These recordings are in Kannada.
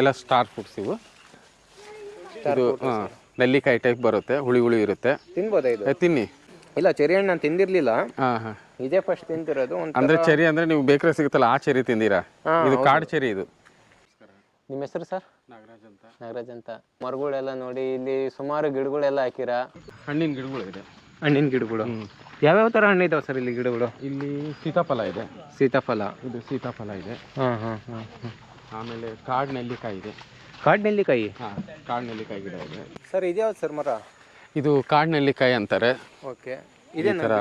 ಎಲ್ಲ ಸ್ಟಾರ್ ಫ್ರೂಟ್ಸ್ ಇವು. ಇದು ಹಾಂ ನೆಲ್ಲಿಕಾಯಿ ಟೈಪ್ ಬರುತ್ತೆ ಹುಳಿ ಹುಳಿ ಇರುತ್ತೆ. ತಿನ್ಬೋದಾ ಇದು? ಏ, ತಿನ್ನಿ. ಇಲ್ಲ ಚೆರಿ ಹಣ್ಣು ನಾನು ತಿಂದಿರ್ಲಿಲ್ಲ. ಹಾಂ ಹಾಂ. ಇದೇ ಫಸ್ಟ್ ತಿಂತಿರೋದು ಒಂದು ಅಂದ್ರೆ ಚೆರಿ ಅಂದ್ರೆ ನೀವು ಬೇಕರಿ ಸಿಗುತ್ತಲ್ಲ ಆ ಚೆರಿ ತಿಂದಿರಾ? ಇದು ಕಾಡು ಚೆರಿ ಇದು. ನಿಮ್ಮ ಹೆಸರು ಸರ್? ನಾಗರಾಜ್ ಅಂತ. ನಾಗರಾಜ್ ಅಂತ. ಮರಗಳೆಲ್ಲ ನೋಡಿ ಇಲ್ಲಿ ಸುಮಾರು ಗಿಡಗಳೆಲ್ಲ ಹಾಕಿರಾ? ಹಣ್ಣಿನ ಗಿಡಗಳು ಇದೆ. ಹಣ್ಣಿನ ಗಿಡಗಳು. ಯಾವ್ಯಾವ ತರ ಹಣ್ಣು ಇದಾವೆ ಸರ್ ಇಲ್ಲಿ ಗಿಡಗಳು? ಇಲ್ಲಿ ಸೀತಾಫಲ ಇದೆ. ಸೀತಾಫಲ. ಇದು ಸೀತಾಫಲ ಇದೆ. ಹಾಂ ಹಾಂ ಹಾಂ. ಆಮೇಲೆ ಕಾಡು ನೆಲ್ಲಿಕಾಯಿ ಇದೆ. ಕಾಡು ನೆಲ್ಲಿಕಾಯಿ? ಹಾಂ ಕಾಡು ನೆಲ್ಲಿಕಾಯಿ ಗಿಡ ಇದೆ. ಸರ್ ಇದ್ಯಾವ್ದು ಸರ್ ಮರ? ಇದು ಕಾಡು ನೆಲ್ಲಿಕಾಯಿ ಅಂತಾರೆ. ಓಕೆ. ಇದೇ ಥರ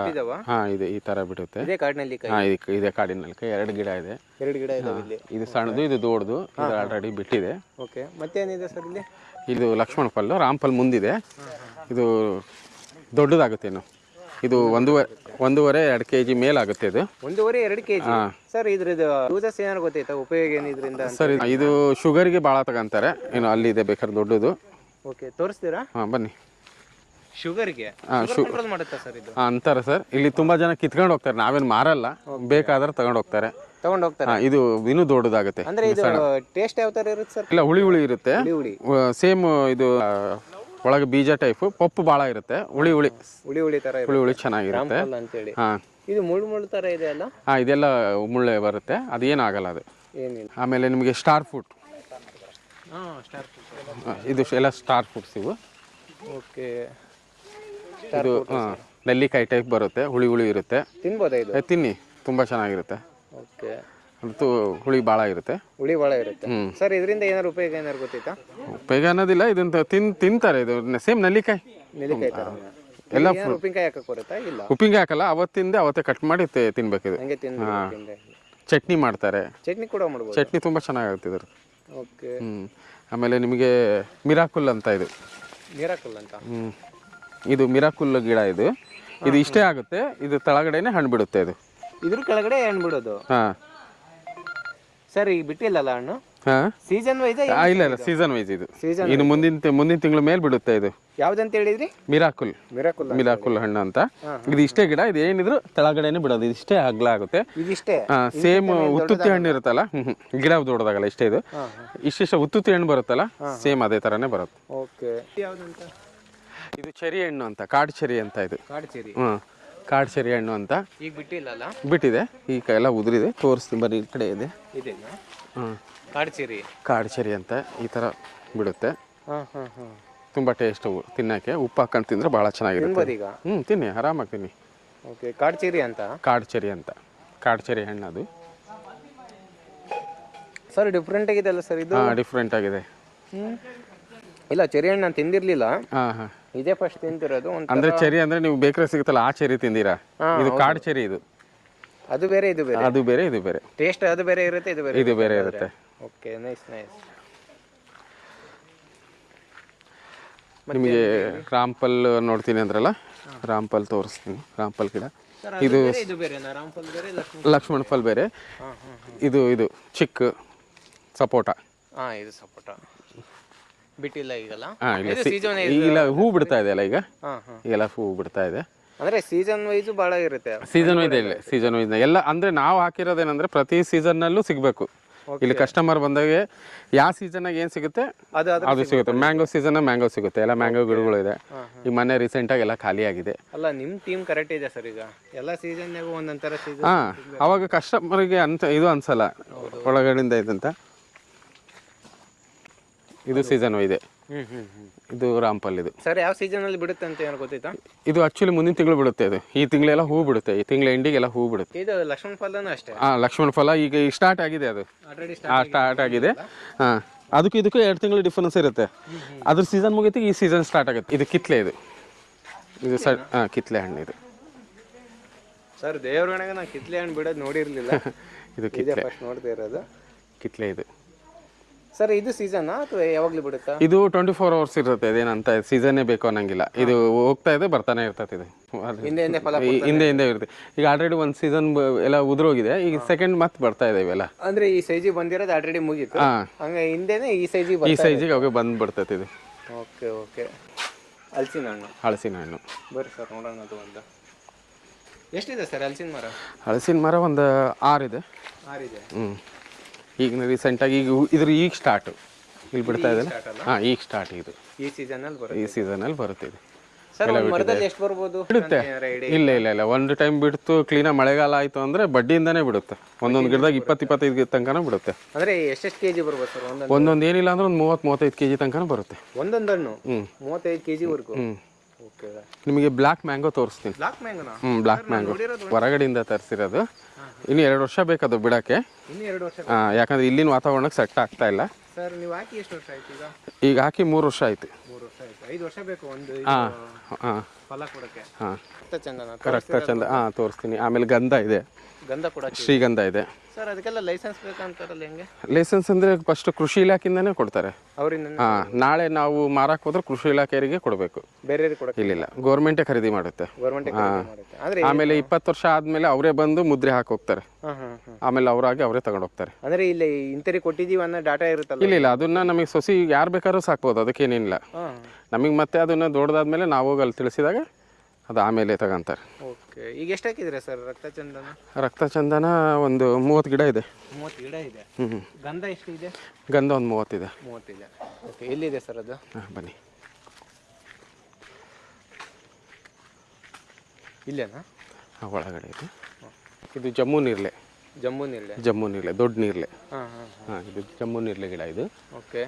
ಹಾಂ ಇದೆ ಈ ಥರ ಬಿಡುತ್ತೆ. ಇದೆ ಕಾಡು ನೆಲ್ಲಿಕಾಯಿ? ಹಾಂ ಇದೆ ಇದೆ ಕಾಡಿನ ನೆಲ್ಲಿಕಾಯಿ ಎರಡು ಗಿಡ ಇದೆ. ಎರಡು ಗಿಡ ಇದೆ ಇಲ್ಲಿ. ಇದು ಸಣ್ಣದು ಇದು ದೊಡ್ಡದು ಇದು ಆಲ್ರೆಡಿ ಬಿಟ್ಟಿದೆ. ಓಕೆ ಮತ್ತೇನಿದೆ ಸರ್ ಇಲ್ಲಿ? ಇದು ಲಕ್ಷ್ಮಣ ಫಲ್ಲು ರಾಮ್ ಫಲ್ ಮುಂದಿದೆ. ಇದು ದೊಡ್ಡದಾಗುತ್ತೆ ಇನ್ನು. ಇದು ಒಂದೂವರೆ ಒಂದೂವರೆ ಎರಡು ಕೆ ಜಿ ಮೇಲಾಗುತ್ತೆ ಇದು. ಒಂದೂವರೆ ಎರಡು ಕೆ ಜಿ ಸರ್ ಇದ್ರದ್ದು ಯೂಸಸ್ ಏನಾರು ಗೊತ್ತೈತಾ? ಉಪಯೋಗ ಏನಿದ್ರಿಂದ ಇದರಿಂದ ಸರ್ ಇದು- ಇದು ಶುಗರ್ಗೆ ಭಾಳ ತಗೊಂತಾರೆ. ಅಲ್ಲಿ ಅಲ್ಲಿದೆ ಬೇಕಾದ್ರೆ ದೊಡ್ಡದು. ಓಕೆ ತೋರಿಸ್ತೀರಾ? ಹಾಂ ಬನ್ನಿ. ಶುಗರ್ಗೆ? ಹಾಂ ಶು ಕಂಟ್ರೋಲ್ ಮಾಡುತ್ತಾ ಸರ್ ಇದು? ಅಂತಾರೆ ಸರ್. ಇಲ್ಲಿ ತುಂಬಾ ಜನ ಕಿತ್ಕೊಂಡು ಹೋಗ್ತಾರೆ. ನಾವೇನು ಮಾರಲ್ಲ. ಬೇಕಾದ್ರೆ ತಗೊಂಡು ಹೋಗ್ತಾರೆ. ತಗೊಂಡು ಹೋಗ್ತಾರೆ? ಇದು ಇನ್ನೂ ದೊಡ್ಡದಾಗುತ್ತೆ. ಅಂದ್ರೆ ಇದು ಟೇಸ್ಟ್ ಯಾವ ಥರ ಇರುತ್ತೆ ಸರ್? ಇಲ್ಲ ಹುಳಿ ಹುಳಿ ಇರುತ್ತೆ. ಸೇಮ್ ಇದು ಒಳಗೆ ಬೀಜ ಟೈಪ್ ಪಪ್ಪು ಭಾಳ ಇರುತ್ತೆ. ಹುಳಿ ಹುಳಿ. ಹುಳಿ ಹುಳಿ ತರ ಹುಳಿ ಹುಳಿ ಚೆನ್ನಾಗಿರುತ್ತೆ. ಅಲ್ಲ ಅಂತೇಳಿ. ಹಾಂ. ಇದು ಮುಳ್ಳು ಮುಳ್ಳು ತರ ಇದೆ ಅಲ್ಲ? ಹಾಂ ಇದೆಲ್ಲ ಮುಳ್ಳೆ ಬರುತ್ತೆ. ಅದೇನಾಗಲ್ಲ ಅದು. ಏನಿಲ್ಲ. ಆಮೇಲೆ ನಿಮಗೆ ಸ್ಟಾರ್ ಫುಡ್ ಇದು ಎಲ್ಲ ಸ್ಟಾರ್ ಫುಡ್ಸ್ ಇವು. ಓಕೆ. ಇದು ಹಾಂ ನೆಲ್ಲಿಕಾಯಿ ಟೈಪ್ ಬರುತ್ತೆ. ಹುಳಿ ಹುಳಿ ಇರುತ್ತೆ. ತಿನ್ಬೋದಾ ಇದು? ತಿನ್ನಿ. ತುಂಬ ಚೆನ್ನಾಗಿರುತ್ತೆ. ಓಕೆ. ಅಂತೂ ಹುಳಿ ಭಾಳ ಇರುತ್ತೆ. ಹುಳಿ ಭಾಳ ಇರುತ್ತೆ. ಸರ್ ಇದರಿಂದ ಏನಾದ್ರು ಉಪಯೋಗ ಏನಾದ್ರು ಗೊತ್ತಿತ್ತಾ ಉಪಯೋಗ ಅನ್ನೋದಿಲ್ಲ ಇದನ್ನ ತಿನ್ ತಿಂತಾರೆ. ಇದು ಸೇಮ್ ನೆಲ್ಲಿಕಾಯಿ. ನೆಲ್ಲಿಕಾಯಿ ಥರ ಎಲ್ಲ ಉಪ್ಪಿನಕಾಯಿ ಹಾಕಕ್ಕೆ ಬರುತ್ತಾ? ಇಲ್ಲ. ಉಪ್ಪಿನಕಾಯಿ ಹಾಕಲ್ಲ ಅವತ್ತಿಂದ ಅವತ್ತೇ ಕಟ್ ಮಾಡಿ ತಿನ್ಬೇಕು ಇದು. ಹಂಗೆ ತಿಂದು ತಿಂದೆ ಚಟ್ನಿ ಮಾಡ್ತಾರೆ. ಚಟ್ನಿ ಕೂಡ ಮಾಡ್ಬೋದು. ಚಟ್ನಿ ತುಂಬ ಚೆನ್ನಾಗಿರುತ್ತೆ ಇದ್ರ ಓಕೆ. ಆಮೇಲೆ ನಿಮಗೆ ಮಿರಾಕುಲ್ ಅಂತ ಇದು. ನೀರಾಕಲ್ಲ ಅಂತ? ಇದು ಮಿರಾಕುಲ್ ಗಿಡ ಇದು. ಇದು ಇಷ್ಟೇ ಆಗುತ್ತೆ. ಇದು ತಳಗಡೆನೆ ಹಣ್ಣು ಬಿಡುತ್ತೆ ಇದು. ಇದ್ರ ಕೆಳಗಡೆ ಹಣ್ಣು ಬಿಡೋದು ಹಾಂ. ಸರ್ ಈಗ ಬಿಟ್ಟಿಲ್ಲಲ್ಲ ಹಣ್ಣು? ಹಾಂ? ಸೀಸನ್ ವೈಸ್ ಇಲ್ಲ ಇಲ್ಲ ಸೀಸನ್ ವೈಸ್ ಇದು. Season ಇನ್ನು ಮುಂದಿನ ತಿ- ಮುಂದಿನ ತಿಂಗಳ ಮೇಲೆ ಬಿಡುತ್ತೆ ಇದು. ಯಾವ್ದಂತ ಹೇಳಿದ್ರಿ? ಮಿರಾಕುಲ್. ಮಿರಾಕುಲ್ ಮಿರಾಕುಲ್ ಹಣ್ಣು ಅಂತ. ಇದು ಇಷ್ಟೇ ಗಿಡ ಇದು ಏನಿದ್ರು ತೆಳಗಡೆನೆ ಬಿಡೋದು. ಇದು ಇಷ್ಟೇ ಅಗ್ಲ ಆಗುತ್ತೆ. ಇದಿಷ್ಟೇ ಸೇಮ್ ಉತ್ತುತ್ತಿ ಹಣ್ಣು ಇರುತ್ತಲ್ಲ? ಹ್ಮ್, ಹ್ಮ್. ಗಿಡ ದೊಡ್ಡದಾಗಲ್ಲ ಇಷ್ಟೇ ಇದು. ಇಷ್ಟಿಷ್ಟ ಉತ್ತುತ್ತಿ ಹಣ್ಣು ಬರುತ್ತಲ್ಲ ಸೇಮ್ ಅದೇ ತರಾನೇ ಬರುತ್ತೆ. ಓಕೆ. ಯಾವ್ದಂತ ಇದು ಚೆರಿ ಹಣ್ಣು ಅಂತ ಕಾಡು ಚೆರಿ ಅಂತ ಇದು. ಹ್ಞೂ ಕಾಡು ಚೆರಿ ಹಣ್ಣು ಅಂತ. ಈಗ ಬಿಟ್ಟಿಲ್ಲಲ್ಲ ಬಿಟ್ಟಿದೆ. ಈ ಕ- ಎಲ್ಲ ಉದುರಿದೆ. ತೋರಿಸ್ತೀನಿ ಬರೀ ಈ ಕಡೆ ಇದೆ. ಇದೆಯಾ ಹ್ಮ್. ಕಾಡು ಚೆರಿ ಅಂತ ಈ ಥರ ಬಿಡುತ್ತೆ. ಹಾಂ ಹಾಂ ಹಾಂ. ತುಂಬ ಟೇಸ್ಟ್ ಅವು ತಿನ್ನೋಕ್ಕೆ. ಉಪ್ಪು ಹಾಕೊಂಡು ತಿಂದರೆ ಭಾಳ ಚೆನ್ನಾಗಿರುತ್ತೆ. ತಿನ್ಬೋದು ಈಗ? ಹ್ಞೂ ತಿನ್ನಿ. ಆರಾಮಾಗಿ ತಿನ್ನಿ. ಓಕೆ ಕಾಡಚೇರಿ ಅಂತ? ಕಾಡು ಚೆರಿ ಅಂತ. ಕಾಡು ಚೆರಿ ಹಣ್ಣು ಅದು. ಸರ್ ಡಿಫ್ರೆಂಟ್ ಆಗಿದೆ ಅಲ್ಲ ಸರ್ ಇದು? ಹಾಂ ಡಿಫ್ರೆಂಟ್ ಆಗಿದೆ. ಇಲ್ಲ ಚೆರಿ ಹಣ್ಣು ನಾನು ತಿಂದಿರ್ಲಿಲ್ಲ. ಹಾಂ ಹಾಂ. ಇದೇ ಫಸ್ಟ್ ತಿಂತಿರೋದು ಒಂದು ಅಂದ್ರೆ ಚೆರಿ ಅಂದ್ರೆ ನೀವು ಬೇಕರಿ ಸಿಗುತ್ತಲ್ಲ ಆ ಚೆರಿ ತಿಂದಿರಾ? ಇದು ಕಾಡ್ ಚೆರಿ ಇದು. ಅದು ಬೇರೆ ಇದು ಬೇರೆ. ಅದು ಬೇರೆ ಇದು ಬೇರೆ. ಟೇಸ್ಟ್ ಅದು ಬೇರೆ ಇರುತ್ತೆ ಇದು ಬೇರೆ ಇದು ಬೇರೆ ಇರುತ್ತೆ. ಓಕೆ ನೈಸ್ ನೈಸ್ ನಿಮಗೆ ರಾಂಪಲ್ ನೋಡ್ತೀನಿ ಅಂದ್ರಲ್ಲ? ರಾಂಪಲ್ ತೋರಿಸ್ತೀನಿ ರಾಂಪಲ್ ಗಿಡ. ಇದು ಲಕ್ಷ್ಮಣ ಫಲ್ ಬೇರೆ? ಇದು ಇದು ಚಿಕ್ಕ ಸಪೋಟ. ಹಾಂ ಇದು ಸಪೋಟ. ಬಿಟ್ಟಿಲ್ಲ ಈಗಲ್ಲ? ಹಾಂ ಇಲ್ಲ ಇದು ಸಿ- ಸೀಸನ್ ಈಗಿಲ್ಲ ಹೂ ಬಿಡ್ತಾ ಇದೆ ಅಲ್ಲ ಈಗ? ಹಾಂ ಹಾಂ. ಈಗೆಲ್ಲ ಹೂ ಬಿಡ್ತಾ ಇದೆ. ಅಂದ್ರೆ ಸೀಸನ್ ವೈಸ್ ಭಾಳ ಇರುತ್ತೆ. ಸೀಸನ್ ಇದೆ ಇಲ್ಲ ಸೀಸನ್ ವೈಸ್ ಎಲ್ಲ ಅಂದ್ರೆ ನಾವು ಹಾಕಿರೋದೇನಂದ್ರೆ ಪ್ರತಿ ಸೀಸನ್ನಲ್ಲೂ ಸಿಗಬೇಕು. ಇಲ್ಲಿ ಕಸ್ಟಮರ್ ಬಂದಾಗ ಯಾವ ಸೀಸನ್ನಾಗ ಏನು ಸಿಗುತ್ತೆ? ಅದು ಅದು ಅದು ಸಿಗುತ್ತೆ. ಮ್ಯಾಂಗೋ ಸೀಸನ್ ಮ್ಯಾಂಗೋ ಸಿಗುತ್ತೆ. ಎಲ್ಲ ಮ್ಯಾಂಗೋ ಗಿಡಗಳು ಇದೆ. ಈ ಮನೆ ರೀಸೆಂಟಾಗಿ ಎಲ್ಲ ಖಾಲಿ ಆಗಿದೆ. ಅಲ್ಲ ನಿಮ್ಮ ಟೀಮ್ ಕರೆಕ್ಟ್ ಇದೆ ಸರ್ ಈಗ. ಎಲ್ಲ ಸೀಸನ್ ಒಂದೊಂಥರ ಸೀಸನ್ ಹಾ ಅವಾಗ ಕಸ್ಟಮರ್ಗೆ ಅಂತ ಇದು ಅನ್ಸಲ್ಲ. ಒಳಗಡೆಯಿಂದ ಇದಂತ. ಇದು ಸೀಸನ್ ಇದೆ. ಇದು ರಾಂಪಲ್ ಇದು ಸರ್ ಯಾವ ಸೀಸನಲ್ಲಿ ಬಿಡುತ್ತೆ ಅಂತ ಏನು ಗೊತ್ತಿತ್ತ ಇದು ಆಕ್ಚುಲಿ ಮುಂದಿನ ತಿಂಗಳು ಬಿಡುತ್ತೆ ಇದು. ಈ ತಿಂಗಳೆಲ್ಲ ಹೂ ಬಿಡುತ್ತೆ. ಈ ತಿಂಗಳ ಎಂಡಿಗೆಲ್ಲ ಹೂ ಬಿಡುತ್ತೆ. ಇದು ಲಕ್ಷ್ಮಣ ಫಲನೂ ಅಷ್ಟೇ? ಹಾ ಲಕ್ಷ್ಮಣ ಫಲ ಈಗ ಸ್ಟಾರ್ಟ್ ಆಗಿದೆ ಅದು. ಸ್ಟಾರ್ಟ್ ಆಗಿದೆ. ಹಾ ಅದಕ್ಕೂ ಇದಕ್ಕೂ ಎರಡು ತಿಂಗಳು ಡಿಫರೆನ್ಸ್ ಇರುತ್ತೆ. ಅದ್ರ ಸೀಸನ್ ಮುಗಿತು ಈ ಸೀಸನ್ ಸ್ಟಾರ್ಟ್ ಆಗುತ್ತೆ. ಇದು ಕಿತ್ಲೆ ಇದು. ಇದು ಸರ್ ಹಾಂ ಕಿತ್ಲೆ ಹಣ್ಣು ಇದು. ಸರ್ ದೇವ್ರಗಣಗ ನಾ ಕಿತ್ಲೆ ಹಣ್ಣು ಬಿಡೋದು ನೋಡಿರ್ಲಿಲ್ಲ. ಇದು ಇದೇ ಕಿತ್ಲೆ. ಫಸ್ಟ್ ನೋಡ್ತಾ ಇರೋದು. ಕಿತ್ಲೆ ಇದು. ಸರ್ ಇದು ಸೀಸನ್ ಅಥವಾ ಯಾವಾಗ್ಲೂ ಬಿಡುತ್ತಾ? ಇದು ಟ್ವೆಂಟಿ ಫೋರ್ ಅವರ್ಸ್ ಇರುತ್ತೆ. ಇದೇನಂತ ಸೀಸನ್ನೇ ಬೇಕು ಅನ್ನಂಗಿಲ್ಲ. ಇದು ಹೋಗ್ತಾ ಇದೆ ಬರ್ತಾನೆ ಇರ್ತದೆ ಇದು. ಹಿಂದೆ ಹಿಂದೆ ಫಲ ಈ- ಹಿಂದೆ ಹಿಂದೆ ಇರುತ್ತೆ. ಈಗ ಆಲ್ರೆಡಿ ಒಂದು ಸೀಸನ್ ಎಲ್ಲ ಉದುರೋಗಿದೆ. ಈಗ ಸೆಕೆಂಡ್ ಮತ್ತೆ ಬರ್ತಾ ಇದೆ ಇವೆಲ್ಲ. ಅಂದ್ರೆ ಈ ಸೈಜಿಗೆ ಬಂದಿರೋದು ಆಲ್ರೆಡಿ ಮುಗೀತು. ಹಾ. ಹಂಗ ಹಿಂದೆನೆ ಈ ಸೈಜಿಗೆ ಈ ಬರ್ತಾ ಸೈಜಿಗೆ ಅವಾಗ ಬಂದು ಬಿಡ್ತೈತೆ ಇದು. Okay okay. ಹಲಸಿನ ಹಣ್ಣು. ಹಲಸಿನ ಹಣ್ಣು. ಬರ್ರಿ ಸರ್ ನೋಡೋಣ ಅದು ಒಂದು. ಎಷ್ಟಿದೆ ಸರ್ ಹಲಸಿನ ಮರ? ಹಲಸಿನ ಮರ ಒಂದು ಆರಿದೆ. ಆರಿದೆ. ಹ್ಞೂ ಈಗ ರೀಸೆಂಟಾಗಿ ಈಗ ಇದ್ರ ಈಗ ಸ್ಟಾರ್ಟ್ ಇಲ್ಲಿ ಬಿಡ್ತಾ ಇದೆ ಹಾಂ ಈಗ ಸ್ಟಾರ್ಟ್ ಇದು. ಈ ಸೀಸನ್ ಅಲ್ಲಿ ಬರುತ್ತೆ. ಈ ಸೀಸನಲ್ಲಿ ಬರುತ್ತೆ ಇದು ಸರ್ ಒಂದು ಮರದಲ್ಲಿ ಎಷ್ಟು ಬರ್ಬೋದು? ಬಿಡುತ್ತೆ. ಇಲ್ಲ ಇಲ್ಲ ಇಲ್ಲ. ಒಂದು ಟೈಮ್ ಬಿಡ್ತು ಕ್ಲೀನಾಗಿ ಮಳೆಗಾಲ ಆಯಿತು ಅಂದರೆ ಬಡ್ಡಿಯಿಂದನೇ ಬಿಡುತ್ತೆ. ಒಂದೊಂದು ಗಿಡದಾಗ ಇಪ್ಪತ್ತು ಇಪ್ಪತ್ತೈದು ತನಕನೂ ಬಿಡುತ್ತೆ. ಅಂದ್ರೆ ಎಷ್ಟೆಷ್ಟು ಕೆಜಿ ಬರ್ಬೋದು ಸರ್? ಒಂದೊಂದು ಏನಿಲ್ಲ ಅಂದ್ರೆ ಒಂದು ಮೂವತ್ತು ಮೂವತ್ತೈದು ಕೆ ಜಿ ತನಕನೂ ಬರುತ್ತೆ. ಒಂದೊಂದು ಹಣ್ಣು? ಹ್ಞೂ ಮೂವತ್ತೈದು ಕೆಜಿ ವರ್ಗು? ಹ್ಞೂ ನಿಮಗೆ ಬ್ಲ್ಯಾಕ್ ಮ್ಯಾಂಗೋ ತೋರಿಸ್ತೀನಿ. ಬ್ಲಾಕ್ ಮ್ಯಾಂಗೋನಾ ಹ್ಞೂ ಬ್ಲ್ಯಾಕ್ ಮ್ಯಾಂಗೋ ಹೊರಗಡೆಯಿಂದ ತರಿಸಿರೋದು. ಇನ್ನು ಎರಡು ವರ್ಷ ಬೇಕದು ಬಿಡೋಕ್ಕೆ. ಇನ್ನು ಎರಡು ವರ್ಷ ಹಾಂ ಯಾಕಂದ್ರೆ ಇಲ್ಲಿನ ವಾತಾವರಣಕ್ಕೆ ಸೆಟ್ ಆಗ್ತಾ ಇಲ್ಲ. ಸರ್ ನೀವು ಹಾಕಿ ಎಷ್ಟು ವರ್ಷ ಆಯ್ತು ಈಗ? ಈಗ ಹಾಕಿ ಮೂರು ವರ್ಷ ಆಯ್ತು. ಮೂರು ವರ್ಷ ಆಯ್ತು. ಐದು ವರ್ಷ ಬೇಕು ಒಂದು ಇದು ಹಾಂ ಹಾಂ. ಫಲ ಕೊಡಕ್ಕೆ. ಹಾಂ. ರಕ್ತ ಚಂದನ ರಕ್ತ ಚಂದ ಹಾಂ ತೋರಿಸ್ತೀನಿ. ಆಮೇಲೆ ಗಂಧ ಇದೆ. ಗಂಧ ಶ್ರೀಗಂಧ ಇದೆ. ಸರ್ ಅದಕ್ಕೆಲ್ಲ ಲೈಸೆನ್ಸ್ ಬೇಕಂತಾರಲ್ಲ ಹೆಂಗೆ? ಲೈಸೆನ್ಸ್ ಅಂದರೆ ಫಸ್ಟ್ ಕೃಷಿ ಇಲಾಖೆಯಿಂದನೇ ಕೊಡ್ತಾರೆ. ಅವರಿಂದ ಹಾಂ ನಾಳೆ ನಾವು ಮಾರಾಕ್ ಹೋದ್ರೆ ಕೃಷಿ ಇಲಾಖೆಯವರಿಗೆ ಕೊಡಬೇಕು. ಬೇರೆ ಇಲ್ಲ ಇಲ್ಲಿಲ್ಲ ಗೌರ್ಮೆಂಟೇ ಖರೀದಿ ಮಾಡುತ್ತೆ. ಗೌರ್ಮೆಂಟ್ ಮಾಡುತ್ತೆ. ಅಂದ್ರೆ ಆಮೇಲೆ ಇಪ್ಪತ್ತು ವರ್ಷ ಆದಮೇಲೆ ಅವರೇ ಬಂದು ಮುದ್ರೆ ಹಾಕಿ ಹೋಗ್ತಾರೆ. ಆಮೇಲೆ ಅವರಾಗಿ ಅವರೇ ತಗೊಂಡು ಹೋಗ್ತಾರೆ. ಅಂದ್ರೆ ಇಲ್ಲಿ ಇಂತರಿ ಕೊಟ್ಟಿದೀವಿ ಅನ್ನೋ ಡಾಟಾ ಇರುತ್ತಲ್ಲ? ಇಲ್ಲ ಇಲ್ಲ ಅದನ್ನ ನಮಗೆ ಸೊಸಿ ಯಾರು ಬೇಕಾದ್ರೂ ಸಾಕ್ಬೋದು ಅದಕ್ಕೇನಿಲ್ಲ. ನಮಗೆ ಮತ್ತೆ ಅದನ್ನ ದೊಡ್ಡದಾದ್ಮೇಲೆ ನಾವು ಹೋಗಿ ಅಲ್ಲಿ ತಿಳಿಸಿದಾಗ ಅದು ಆಮೇಲೆ ತಗೊಂತಾರೆ. ಓಕೆ ಈಗ ಎಷ್ಟು ಹಾಕಿದ್ರೆ ಸರ್ ರಕ್ತ ಚಂದನ ರಕ್ತ ಚಂದನ ಒಂದು ಮೂವತ್ತು ಗಿಡ ಇದೆ. ಮೂವತ್ತು ಗಿಡ ಇದೆ? ಹ್ಞೂ ಗಂಧ ಎಷ್ಟು ಇದೆ? ಗಂಧ ಒಂದು ಮೂವತ್ತಿದೆ ಮೂವತ್ತಿದೆ ಓಕೆ ಎಲ್ಲಿದೆ ಸರ್ ಅದು? ಹಾಂ ಬನ್ನಿ. ಇಲ್ಲೇನಾ? ಹಾಂ ಒಳಗಡೆ ಇದೆ. ಇದು ಜಮ್ಮು ನೀರ್ಲೆ. ಜಮ್ಮು ನೀರ್ಲೆ? ಜಮ್ಮು ನೀರ್ಲೆ ದೊಡ್ಡ ನೀರ್ಲೆ. ಹಾಂ ಹಾಂ ಹಾಂ. ಇದು ಜಮ್ಮು ನೀರ್ಲೆ ಗಿಡ ಇದು. ಓಕೆ.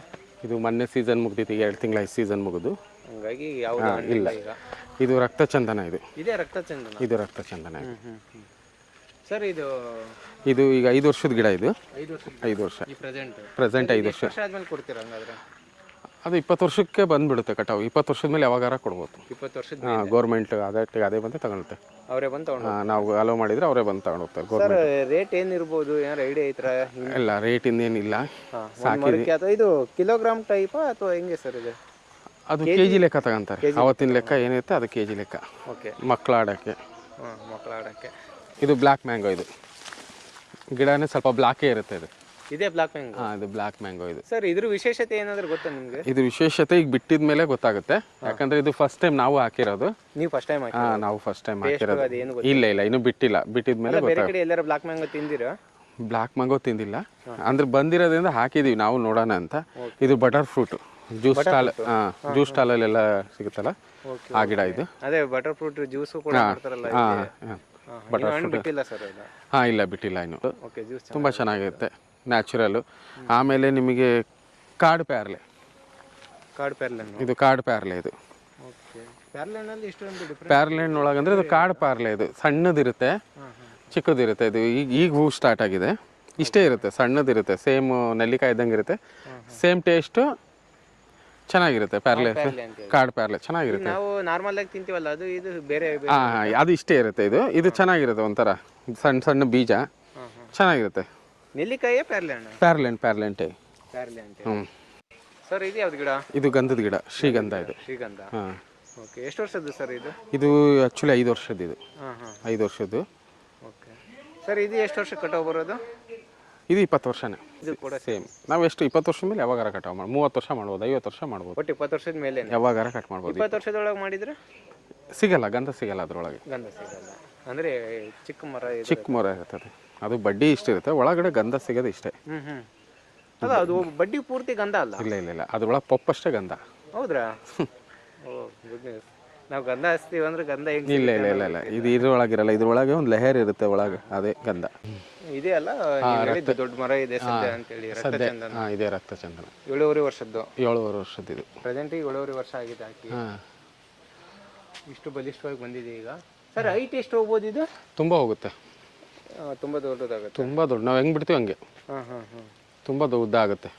ಇದು ಮೊನ್ನೆ ಸೀಸನ್ ಮುಗ್ದಿತ್ತು ಈಗ ಎರಡು ತಿಂಗಳ ಸೀಸನ್ ಮುಗಿದು. ಹಂಗಾಗಿ ಯಾವ ಇಲ್ಲ. ಈಗ. ಇದು ರಕ್ತ ಚಂದನ ಇದು ಇದೇ ರಕ್ತ ಚಂದನ ಇದು. ರಕ್ತ ಚಂದನ ಇದು ಸರ್ ಇದು ಇದು ಈಗ ಐದು ವರ್ಷದ ಗಿಡ ಇದು. ಐದು ವರ್ಷ ಐದು ವರ್ಷ. ಈ ಪ್ರೆಸೆಂಟ್ ಪ್ರೆಸೆಂಟ್ ಐದು ವರ್ಷ. ವರ್ಷ ಆದ್ಮೇಲೆ ಕೊಡ್ತೀರಾ ಹಂಗಾದ್ರೆ? ಅದು ಇಪ್ಪತ್ತು ವರ್ಷಕ್ಕೆ ಬಂದ್ಬಿಡುತ್ತೆ ಕಟಾವು. ಇಪ್ಪತ್ತು ವರ್ಷದ ಮೇಲೆ ಯಾವಾಗಾರ ಕೊಡ್ಬೋದು? ಇಪ್ಪತ್ತು ವರ್ಷದ ಹಾಂ ಗೌರ್ಮೆಂಟ್ ಅದೇ ಅದೇ ಬಂದು ತಗೊಳುತ್ತೆ. ಅವರೇ ಬಂದು ತಗೊಂಡು ನಾವು ಅಲೋ ಮಾಡಿದರೆ ಅವರೇ ಬಂದು ತಗೊಂಡು ಹೋಗ್ತಾರೆ ಸರ್ ರೇಟ್ ಏನಿರ್ಬೋದು? ಏನಾರು ಐಡಿಯಾ ಐತ್ರ ಇಲ್ಲ ರೇಟ್ ಇನ್ನೇನಿಲ್ಲ. ಏನಿಲ್ಲ ಸಾಕಿ ಅಥವಾ ಇದು ಕಿಲೋಗ್ರಾಮ್ ಟೈಪ್ ಅಥವಾ ಹೆಂಗೆ ಸರ್ ಇದು? ಅದು ಕೆ ಜಿ ಲೆಕ್ಕ ತಗೊಂತಾರೆ. ಅವತ್ತಿನ ಲೆಕ್ಕ ಏನಿರುತ್ತೆ ಅದು ಕೆ ಜಿ ಲೆಕ್ಕ. ಓಕೆ ಮಕ್ಕಳಾಡಕ್ಕೆ. ಹಾಂ ಮಕ್ಕಳ ಆಡೋಕ್ಕೆ ಇದು ಬ್ಲ್ಯಾಕ್ ಮ್ಯಾಂಗೋ ಇದು. ಗಿಡನೇ ಸ್ವಲ್ಪ ಬ್ಲ್ಯಾಕೇ ಇರುತ್ತೆ ಇದು. ಇದೇ ಬ್ಲ್ಯಾಕ್ ಮ್ಯಾಂಗೋ? ಹಾಂ ಇದು ಬ್ಲ್ಯಾಕ್ ಮ್ಯಾಂಗೋ ಇದು. ಸರ್ ಇದ್ರ ವಿಶೇಷತೆ ಏನಾದರೂ ಗೊತ್ತಾ ನಿಮಗೆ? ಇದು ವಿಶೇಷತೆ ಈಗ ಬಿಟ್ಟಿದ ಮೇಲೆ ಗೊತ್ತಾಗುತ್ತೆ ಯಾಕಂದ್ರೆ ಇದು ಫಸ್ಟ್ ಟೈಮ್ ನಾವು ಹಾಕಿರೋದು. ನೀವು ಫಸ್ಟ್ ಟೈಮ್ ಹಾಕಿ ಹಾಂ ನಾವು ಫಸ್ಟ್ ಟೈಮ್ ಹಾಕಿರೋದು. ಇಲ್ಲ ಇಲ್ಲ ಇನ್ನೂ ಬಿಟ್ಟಿಲ್ಲ. ಬಿಟ್ಟಿದ ಮೇಲೆ ಬೇರೆ ಕಡೆ ಎಲ್ಲರೂ ಬ್ಲಾಕ್ ಮ್ಯಾಂಗೋ ತಿಂದಿರೋ? ಬ್ಲ್ಯಾಕ್ ಮ್ಯಾಂಗೋ ತಿಂದಿಲ್ಲ. ಅಂದ್ರೆ ಬಂದಿರೋದ್ರಿಂದ ಹಾಕಿದೀವಿ ನಾವು ನೋಡೋಣ ಅಂತ. ಇದು butter fruit juice stall juice ಸ್ಟಾಲಲ್ಲೆಲ್ಲ ಸಿಗುತ್ತಲ್ಲ? ಆ ಗಿಡ ಇದು. ಅದೇ ಬಟರ್ ಫ್ರೂಟ್ ಜ್ಯೂಸು ಕೂಡ ಮಾಡ್ತಾರಲ್ಲ ಹಾಂ ಫ್ರೂಟ್ ಹಾಂ, ಇಲ್ಲ ಬಿಟ್ಟಿಲ್ಲ ಇನ್ನು. ತುಂಬ ಚೆನ್ನಾಗಿರುತ್ತೆ ನ್ಯಾಚುರಲ್ಲು ಆಮೇಲೆ ನಿಮಗೆ ಕಾಡು ಪ್ಯಾರ್ಲೆ ಕಾಡು ಪ್ಯಾರ್ಲೆ ಇದು ಕಾಡು ಪ್ಯಾರ್ಲೆ ಇದು. ಪ್ಯಾರ್ಲೆ ಹಣ್ಣು ಒಳಗಂದ್ರೆ ಇದು ಕಾಡು ಪ್ಯಾರ್ಲೆ ಇದು. ಸಣ್ಣದಿರುತ್ತೆ ಚಿಕ್ಕದಿರುತ್ತೆ ಇದು. ಈಗ ಈಗ ಹೂ ಸ್ಟಾರ್ಟ್ ಆಗಿದೆ. ಇಷ್ಟೇ ಇರುತ್ತೆ ಸಣ್ಣದಿರುತ್ತೆ ಸೇಮ್ ನೆಲ್ಲಿಕಾಯಿ ಇದ್ದಂಗೆ ಇರುತ್ತೆ. ಸೇಮ್ ಟೇಸ್ಟು ಚೆನ್ನಾಗಿರುತ್ತೆ ಪ್ಯಾರ್ಲೆ ಕಾಡ್ ಪ್ಯಾರ್ಲೆ ಚೆನ್ನಾಗಿರುತ್ತೆ. ನಾವು ನಾರ್ಮಲ್ ಆಗಿ ತಿಂತೀವಲ್ಲ ಅದು ಇದು ಬೇರೆ ಹಾಂ ಅದು ಇಷ್ಟೇ ಇರುತ್ತೆ ಇದು. ಇದು ಚೆನ್ನಾಗಿರುತ್ತೆ ಒಂಥರ. ಸಣ್ಣ ಸಣ್ಣ ಬೀಜ. ಚೆನ್ನಾಗಿರುತ್ತೆ. ನೆಲ್ಲಿಕಾಯೇ ಪೆರ್ಲೆಣ್ಣು ಪ್ಯಾರ್ಲೆಂಟ್ ಪ್ಯಾರ್ಲೆಂಟೆ ಪ್ಯಾರ್ಲೆ ಅಂತ ಹ್ಞೂ ಸರ್ ಇದು ಯಾವ್ದು ಗಿಡ? ಇದು ಗಂಧದ ಗಿಡ ಶ್ರೀಗಂಧ ಇದು. ಶ್ರೀಗಂಧ. ಹಾಂ. ಓಕೆ ಎಷ್ಟು ವರ್ಷದ್ದು ಸರ್ ಇದು? ಇದು ಆ್ಯಕ್ಚುಲಿ ಐದು ವರ್ಷದ್ದು ಇದು. ಹಾಂ ಹಾಂ. ಐದು ವರ್ಷದ್ದು. ಓಕೆ ಸರ್ ಇದು ಎಷ್ಟು ವರ್ಷ ಕಟಾವು ಬರೋದು? ಇದು ಇಪ್ಪತ್ತು ವರ್ಷನೇ. ಇದು ಕೂಡ ಸೇಮ್ ನಾವು ಎಷ್ಟು ಇಪ್ಪತ್ತು ವರ್ಷ ಮೇಲೆ ಯಾವಾಗಾರ ಕಟ್ ಮಾಡಿ ಮೂವತ್ತು ವರ್ಷ ಮಾಡ್ಬೋದು ಐವತ್ತು ವರ್ಷ ಮಾಡ್ಬೋದು. ಒಟ್ಟು ಇಪ್ಪತ್ತು ವರ್ಷದ ಮೇಲೆ ಯಾವಾಗಾರ ಕಟ್ ಮಾಡ್ಬೋದು? ಇಪ್ಪತ್ತು ವರ್ಷದೊಳಗೆ ಮಾಡಿದ್ರೆ? ಸಿಗಲ್ಲ ಗಂಧ ಸಿಗಲ್ಲ ಅದರೊಳಗೆ. ಗಂಧ ಸಿಗಲ್ಲ. ಅಂದರೆ ಚಿಕ್ಕ ಮರ ಇದು ಚಿಕ್ಕ ಮರ ಇರ್ತದೆ. ಅದು ಬಡ್ಡಿ ಇಷ್ಟಿರುತ್ತೆ ಒಳಗಡೆ ಗಂಧ ಸಿಗೋದು ಇಷ್ಟೇ. ಹ್ಮ್ ಅಲ್ಲ ಅದು ಬಡ್ಡಿ ಪೂರ್ತಿ ಗಂಧ ಅಲ್ಲ? ಇಲ್ಲ ಇಲ್ಲ ಇಲ್ಲ. ಅದ್ರೊಳಗೆ ಪಪ್ಪಷ್ಟೇ ಗಂಧ. ಹೌದ್ರಾ? ಓ ಗುಡ್ ನ್ಯೂಸ್ ನಾವು ಗಂಧ ಹಚ್ತೀವಿ ಅಂದ್ರೆ ಗಂಧ ಹೆಂಗ್ ಇಲ್ಲ ಇಲ್ಲ ಇಲ್ಲ ಇಲ್ಲ. ಇದು ಇದ್ರೊಳಗಿರಲ್ಲ ಇದ್ರೊಳಗೆ ಒಂದು ಲೆಹರ್ ಇರುತ್ತೆ ಒಳಗೆ ಅದೇ ಗಂಧ. ಇದೆ ಅಲ್ಲ ನೀವ್ ಹೇಳಿದ್ದು ದೊಡ್ಡ ಮರ ಇದೆ ಸದ್ಯ ಅಂತೇಳಿ ರಕ್ತಚಂದನ. ಹಾಂ ಇದೇ ರಕ್ತ ಚಂದನ ಏಳುವರೆ ವರ್ಷದ್ದು. ಏಳುವರೆ ವರ್ಷದ್ದು ಇದು. ಪ್ರೆಸೆಂಟಿಗೆ ಏಳುವರೆ ವರ್ಷ ಆಗಿದೆ ಹಾಕಿ ಹಾಂ. ಇಷ್ಟು ಬಲಿಷ್ಠವಾಗಿ ಬಂದಿದೆ ಈಗ. ಸರ್ ಹೈಟ್ ಎಷ್ಟು ಹೋಗ್ಬೋದು ಇದು? ತುಂಬಾ ಹೋಗುತ್ತೆ. ಆ, ತುಂಬಾ ದೊಡ್ಡದಾಗುತ್ತೆ. ತುಂಬಾ ದೊಡ್ಡ ನಾವು ಹೆಂಗೆ ಬಿಡ್ತೀವಿ ಹಂಗೆ. ಹಾಂ ಹಾಂ ಹಾಂ. ತುಂಬ ಉದ್ದ ಆಗುತ್ತೆ.